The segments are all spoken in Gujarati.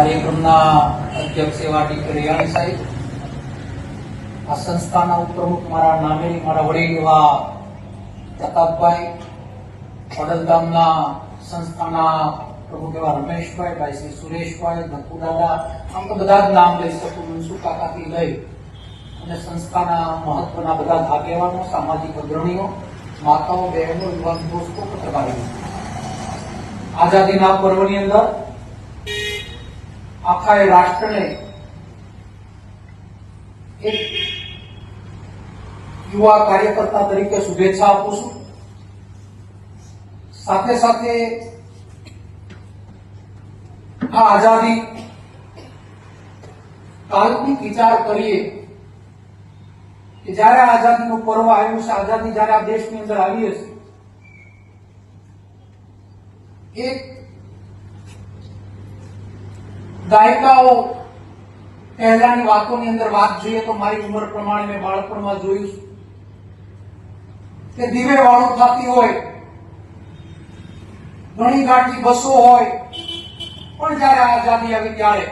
કાર્યક્રમના અધ્યક્ષ એવા ડી રિયાણી સાહેબ, આ સંસ્થાના ઉપપ્રમુખ મારા નામે મારા વડીલ એવા પ્રતાપભાઈ વડલગામના સંસ્થાના પ્રમુખ એવા રમેશભાઈ, ભાઈ શ્રી સુરેશભાઈ ધક્કુ આમ તો બધા જ નામ લઈ શકું મનસુખ કાકાથી લઈ? અને સંસ્થાના મહત્વના બધા આગેવાનો સામાજિક અગ્રણીઓ, માતાઓ, બહેનો, યુવાન દોસ્તો પત્રકારો આઝાદીના પર્વની અંદર આખા એ રાષ્ટ્રને એક યુવા કાર્યકર્તા તરીકે શુભેચ્છા આપું છું. સાથે સાથે આ આઝાદી કાલ્પનિક વિચાર કરીએ કે જ્યારે આઝાદીનું પર્વ આવ્યું છે, આઝાદી જ્યારે આ દેશની અંદર આવી હશે, એક દાયકાઓ પહેલાની વાતોની અંદર વાત જોઈએ તો મારી ઉંમર પ્રમાણે મેં બાળપણમાં જોયું કે દીવે વાળો થતી હોય, ઘણી ગાંઠી બસો હોય, પણ જયારે આઝાદી આવી ત્યારે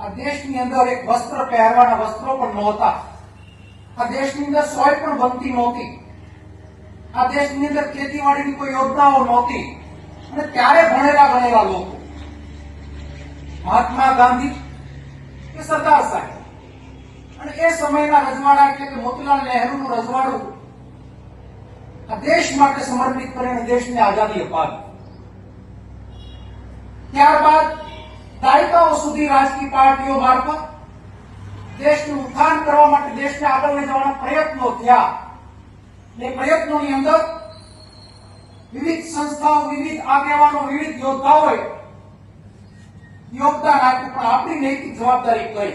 આ દેશની અંદર એક વસ્ત્ર પહેરવાના વસ્ત્રો પણ નહોતા. આ દેશની અંદર સોય પણ બનતી નહોતી. આ દેશની અંદર ખેતીવાડીની કોઈ યોજનાઓ નહોતી. અને ત્યારે ભણેલા ભણેલા લોકો મહાત્મા ગાંધી કે સરદાર સાહેબ? અને એ સમયના રજવાડા એટલે કે મોતીલાલ નહેરુનું રજવાડું આ દેશ માટે સમર્પિત કરીને દેશને આઝાદી અપાવી. ત્યારબાદ દાયકાઓ સુધી રાજકીય પાર્ટીઓ મારફત દેશનું ઉત્થાન કરવા માટે દેશને આગળ લઈ જવાના પ્રયત્નો થયા. એ પ્રયત્નોની અંદર વિવિધ સંસ્થાઓ, વિવિધ આગેવાનો, વિવિધ યોદ્ધાઓએ યોગદાન આપ્યું, પણ આપણી નૈતિક જવાબદારી કઈ?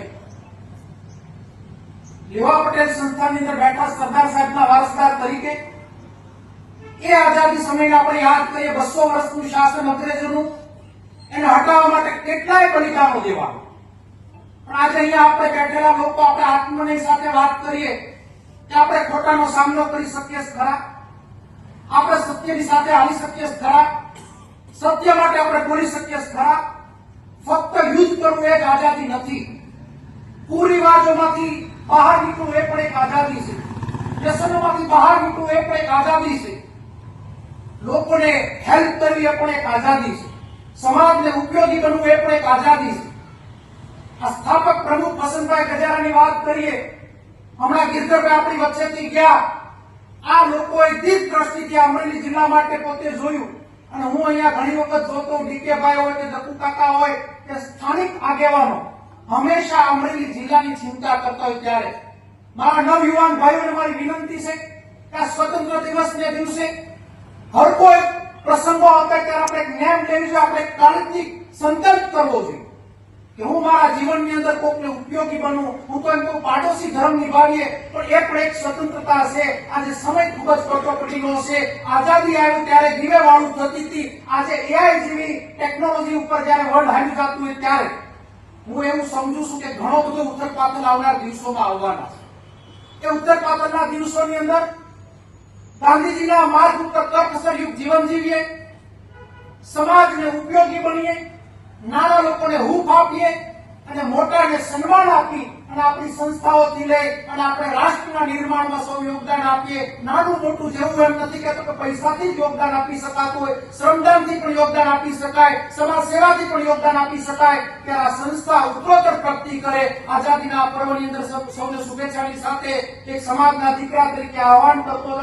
લેવા પટેલ સંસ્થાની અંદર બેઠા સરદાર સાહેબના વારસદાર તરીકે, એ આઝાદી સમયને આપણે યાદ કરીએ, બસો વર્ષનું શાસન અંગ્રેજોનું, એને હટાવવા માટે કેટલાય બલિદાનો દેવા પણ આજે અહીંયા આપણે બેઠેલા લોકો આપણે આત્મની સાથે વાત કરીએ, કે આપણે ખોટાનો સામનો કરી શકીએ ખરા? આપણે સત્યની સાથે હાલી શકીએ ખરા? સત્ય માટે આપણે બોલી શકીએ ખરા? ફક્ત યુદ્ધ કરવું એક આઝાદી નથી. કુરિવાજોમાંથી બહાર નીકળવું એ પણ એક આઝાદી છે. વ્યસનોમાંથી બહાર નીકળવું એ પણ એક આઝાદી છે. લોકોને હેલ્પ કરવી એ પણ એક આઝાદી છે. સમાજને ઉપયોગી બનવું એ પણ એક આઝાદી છે. આ સ્થાપક પ્રમુખ વસંતભાઈ ગજારાની વાત કરીએ, હમણાં ગીરધરભાઈ આપણી વચ્ચેથી ગયા. આ લોકોએ દીપ દ્રષ્ટિથી અમરેલી જિલ્લા માટે પોતે જોયું. અને હું અહીંયા ઘણી વખત જોતો ડીકેભાઈ હોય કે દત્તુ કાકા હોય કે સ્થાનિક આગેવાનો હંમેશા અમરેલી જિલ્લાની ચિંતા કરતા હોય ત્યારે. મારા નવયુવાન ભાઈઓને મારી વિનંતી છે કે આ સ્વતંત્ર દિવસને દિવસે હર કોઈ પ્રસંગો આવતા ત્યારે આપણે નેમ લેવી જોઈએ, આપણે એક કાળજી સંકલ્પ કરવો જોઈએ. કે હું મારા જીવનની અંદર કોકને ઉપયોગી બનું હું એમ કહું, પાડોશી ધર્મ નિભાવીએ, પણ એ પણ એક સ્વતંત્રતા છે. આજે સમય ખૂબ જ કટોકટીનો છે. આઝાદી આવ્યું ત્યારે દીવે વાળું થતી હતી. આજે એઆઈ જેવી ટેકનોલોજી ઉપર જ્યારે વર્લ્ડ હાલી જતું હોય ત્યારે હું એવું સમજુ છું કે ઘણો બધો ઉથલપાથલ આવનાર દિવસોમાં આવવાના છે. એ ઉથલપાથલના દિવસોની અંદર ગાંધીજીના માર્ગ ઉપર તર્કસર યુગ જીવન જીવીએ, સમાજને ઉપયોગી બનીએ નાના લોકોને હૂફ આપીએ અને મોટાને સન્માન આપી અને આપણી સંસ્થાઓથી લઈ અને આપણે રાષ્ટ્રના નિર્માણમાં સૌ યોગદાન આપીએ. નાનું મોટું જેવું એમ નથી કહેતો કે પૈસાથી જ યોગદાન આપી શકાતું હોય. શ્રમદાનથી પણ યોગદાન આપી શકાય. સમાજ સેવાથી પણ યોગદાન આપી શકાય. કે આ સંસ્થા ઉત્તરોત્તર પ્રગતિ કરે. આઝાદીના પર્વની અંદર સૌને શુભેચ્છાની સાથે એક સમાજના દીકરા તરીકે આહવાન કરતો